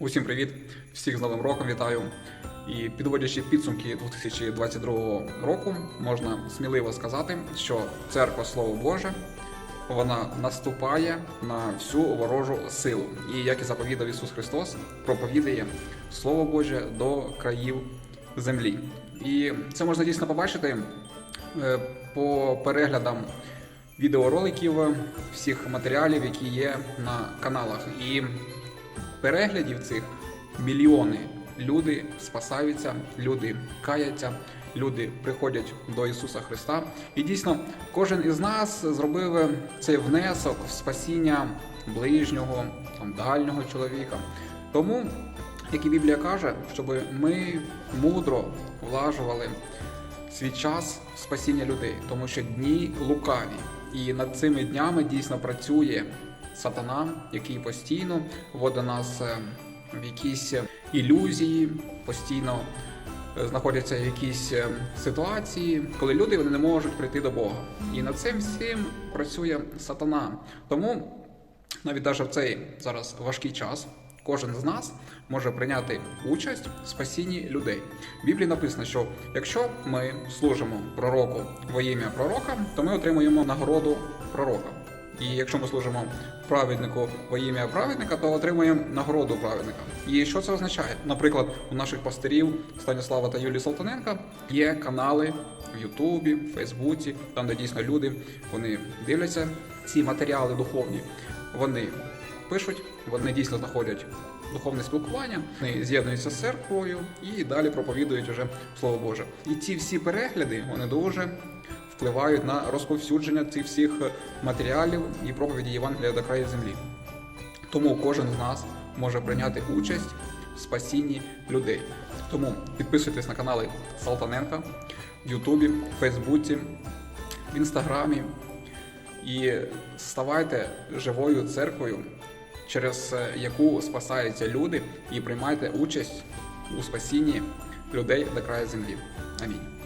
Усім привіт! Всіх з Новим роком вітаю! І підводячи підсумки 2022 року, можна сміливо сказати, що церква Слово Боже вона наступає на всю ворожу силу. І як і заповідав Ісус Христос, проповідає Слово Боже до країв землі. І це можна дійсно побачити е, по переглядам відеороликів, всіх матеріалів, які є на каналах. І переглядів цих мільйони. Люди спасаються, люди каяться, люди приходять до Ісуса Христа. І дійсно, кожен із нас зробив цей внесок в спасіння ближнього, там, дальнього чоловіка. Тому, як і Біблія каже, щоб ми мудро влажували свій час спасіння людей, тому що дні лукаві. І над цими днями дійсно працює сатана, який постійно вводить нас е, в якісь ілюзії, постійно е, знаходяться в якісь е, ситуації, коли люди вони не можуть прийти до Бога. І над цим всім працює сатана. Тому навіть навіть в цей зараз важкий час. Кожен з нас може прийняти участь в спасінні людей. В Біблії написано, що якщо ми служимо пророку во ім'я пророка, то ми отримуємо нагороду пророка. І якщо ми служимо праведнику во ім'я праведника, то отримуємо нагороду праведника. І що це означає? Наприклад, у наших пастирів Станіслава та Юлії Салтаненка є канали в Ютубі, в Фейсбуці, там де дійсно люди вони дивляться ці матеріали духовні. Вони пишуть, вони дійсно знаходять духовне спілкування, вони з'єднуються з церквою і далі проповідують уже Слово Боже. І ці всі перегляди вони дуже впливають на розповсюдження цих всіх матеріалів і проповіді Євангелія до краю землі. Тому кожен з нас може прийняти участь в спасінні людей. Тому підписуйтесь на канали Салтаненка в Ютубі, Фейсбуці, в Інстаграмі і ставайте живою церквою, через е, яку спасаються люди, і приймайте участь у спасінні людей до краю землі. Амінь.